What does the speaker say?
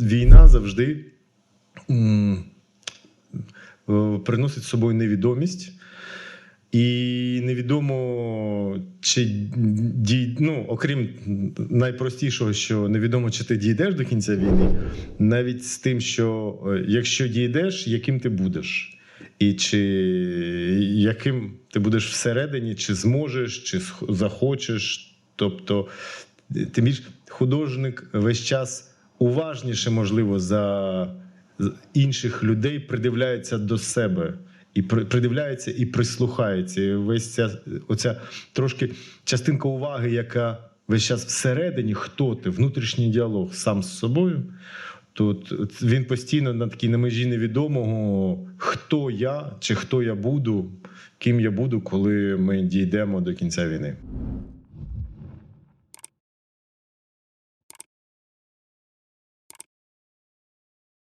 війна завжди м, е, приносить з собою невідомість. І невідомо, чи дій... ну, окрім найпростішого, що невідомо, чи ти дійдеш до кінця війни, навіть з тим, що е, якщо дійдеш, яким ти будеш, і чи яким ти будеш всередині, чи зможеш, чи захочеш. Тобто, е, тим більш художник весь час уважніше, можливо, за інших людей придивляється до себе. І придивляється і прислухається. І весь ця оця трошки частинка уваги, яка весь час всередині, хто ти, внутрішній діалог сам з собою. Тут він постійно на такій на межі невідомого, хто я чи хто я буду, ким я буду, коли ми дійдемо до кінця війни.